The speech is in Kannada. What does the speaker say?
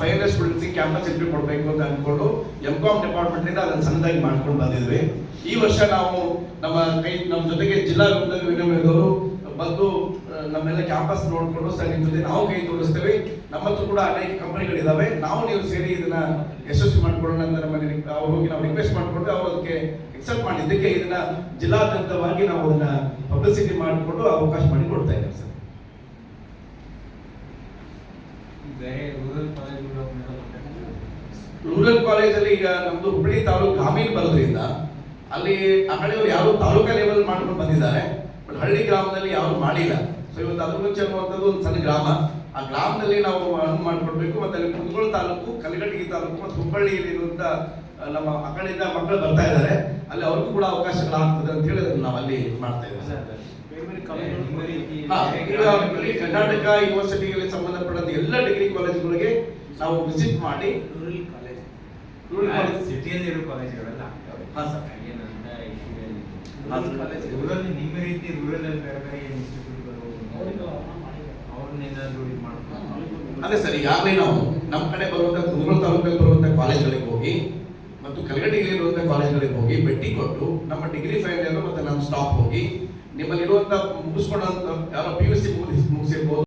ಫೈನಲ್ ಸ್ಟೂಡೆಂಟ್ಸ್ ಕ್ಯಾಂಪಸ್ ಎಂಟ್ರಿ ಕೊಡಬೇಕು ಅಂತ ಅನ್ಕೊಂಡು ಎಂ ಕಾಮ್ ಡಿಪಾರ್ಟ್ಮೆಂಟ್ ಇಂದ ಅದನ್ನ ಸಣ್ಣದಾಗಿ ಮಾಡ್ಕೊಂಡು ಬಂದಿದ್ವಿ. ಈ ವರ್ಷ ನಾವು ನಮ್ಮ ಕೈ, ನಮ್ಮ ಜೊತೆಗೆ ಜಿಲ್ಲಾ ವಿನಿಮಯದವರು ಬಂದು ನಮ್ಮೆಲ್ಲ ಕ್ಯಾಂಪಸ್ ನೋಡ್ಕೊಂಡು ಸರ್, ನಿಮ್ ಜೊತೆ ನಾವು ಕೈ ತೋರಿಸ್ತೇವೆ ನಮ್ಮ ಹತ್ರ ಕೂಡ ಅನೇಕ ಕಂಪನಿಗಳಿದಾವೆ ನಾವು ನೀವು ಸೇರಿ ಇದನ್ನ ಯಶಸ್ವಿ ಮಾಡ್ಕೊಳ್ಳೋಣ ಅಂತ ನಮ್ಮಲ್ಲಿ ಹೋಗಿ ನಾವು ರಿಕ್ವೆಸ್ಟ್ ಮಾಡ್ಕೊಂಡು ಅವರು ಅದಕ್ಕೆ ಎಕ್ಸೆಪ್ಟ್ ಮಾಡಿದ್ದಕ್ಕೆ ಇದನ್ನ ಜಿಲ್ಲಾದ್ಯಂತವಾಗಿ ನಾವು ಅದನ್ನ ಪಬ್ಲಿಸಿಟಿ ಮಾಡಿಕೊಂಡು ಅವಕಾಶ ಮಾಡಿ ಕೊಡ್ತಾ ಇದ್ದೇವೆ ಸರ್. ಕಾಲೇಜಲ್ಲಿ ಈಗ ನಮ್ದು ಹುಬ್ಬಳ್ಳಿ ತಾಲೂಕು ಗ್ರಾಮೀಣ ಬರೋದ್ರಿಂದ ಅಲ್ಲಿ ಆ ಕಡೆಯವರು ಯಾರು ತಾಲೂಕಾ ಲೆವೆಲ್ ಮಾಡ್ಕೊಂಡು ಬಂದಿದ್ದಾರೆ ಬಟ್ ಹಳ್ಳಿ ಗ್ರಾಮದಲ್ಲಿ ಯಾರು ಮಾಡಿಲ್ಲ. ಸೊ ಇವತ್ತು ಅದ್ರ ಮುಂಚೆ ಅನ್ನುವಂಥದ್ದು ಒಂದು ಸಣ್ಣ ಗ್ರಾಮ. ಆ ಗ್ರಾಮದಲ್ಲಿ ನಾವು ಅನುವು ಮಾಡಿಕೊಡ್ಬೇಕು ಮತ್ತೆ ಅಲ್ಲಿ ಕುಂದಗೋಳ ತಾಲೂಕು ಕಲಗಟಗಿ ತಾಲೂಕು ಮತ್ತು ಹುಬ್ಬಳ್ಳಿಯಲ್ಲಿ ಇರುವಂತ ನಮ್ಮ ಆ ಕಡೆಯಿಂದ ಮಕ್ಕಳು ಬರ್ತಾ ಇದ್ದಾರೆ. ಅಲ್ಲಿ ಅವ್ರಿಗೂ ಕೂಡ ಅವಕಾಶಗಳಾಗ್ತದೆ ಅಂತ ಹೇಳಿ ಅದನ್ನ ನಾವು ಅಲ್ಲಿ ಮಾಡ್ತಾ ಇದ್ದೇವೆ. ಕರ್ನಾಟಕ ಯೂನಿವರ್ಸಿಟಿಗೆ ಸಂಬಂಧಪಟ್ಟಂತ ಎಲ್ಲ ಡಿಗ್ರಿ ಕಾಲೇಜುಗಳಿಗೆ ನಾವು ವಿಸಿಟ್ ಮಾಡಿ ರೂರಲ್ ಕಾಲೇಜ್ ರೂರಲ್ ಕಾಲೇಜ್ ಸಿಟಿಯಲ್ಲಿ ಇರೋ ಕಾಲೇಜ್ಗಳೆಲ್ಲ ಆಗ್ತವೆ. ಹಾ, ಸರ್. ಏನಂತ ಇಶ್ಯೂಗಳಲ್ಲಿ ಹಾ, ಸರ್. ಕಾಲೇಜ್ ರೂರಲ್ ನಿಮ್ಮ ರೀತಿ ರೂರಲ್ ಅಲ್ಲಿ ಬೇರೆ ಬೇರೆ ಇನ್ಸ್ಟಿಟ್ಯೂಟ್ಗಳು ಅವ್ರನ್ನೇನಾದ್ರು ಇದು ಮಾಡ್ಕೊಂಡು ಅದೇ ಸರ್ ಈಗಾಗಲೇ ನಾವು ನಮ್ಮ ಕಡೆ ಬರುವಂತ ರೂರಲ್ ತಾಲೂಕಲ್ಲಿ ಬರುವಂತ ಕಾಲೇಜ್ಗಳಿಗೆ ಹೋಗಿ ಮತ್ತು ಕಲಗಡಿಗೆ ಇರುವಂತ ಕಾಲೇಜ್ಗಳಿಗೆ ಹೋಗಿ ಭೇಟಿ ಕೊಟ್ಟು ನಮ್ಮ ಡಿಗ್ರಿ ಫೈನಲ್ ಮತ್ತೆ ನಮ್ಮ ಸ್ಟಾಪ್ ಹೋಗಿ ನಿಮ್ಮಲ್ಲಿರುವಂಥ ಮುಗಿಸ್ಕೊಂಡಂತ ಯಾರೋ ಪಿ ಯು ಸಿ ಮುಗಿಸಿರ್ಬೋದು.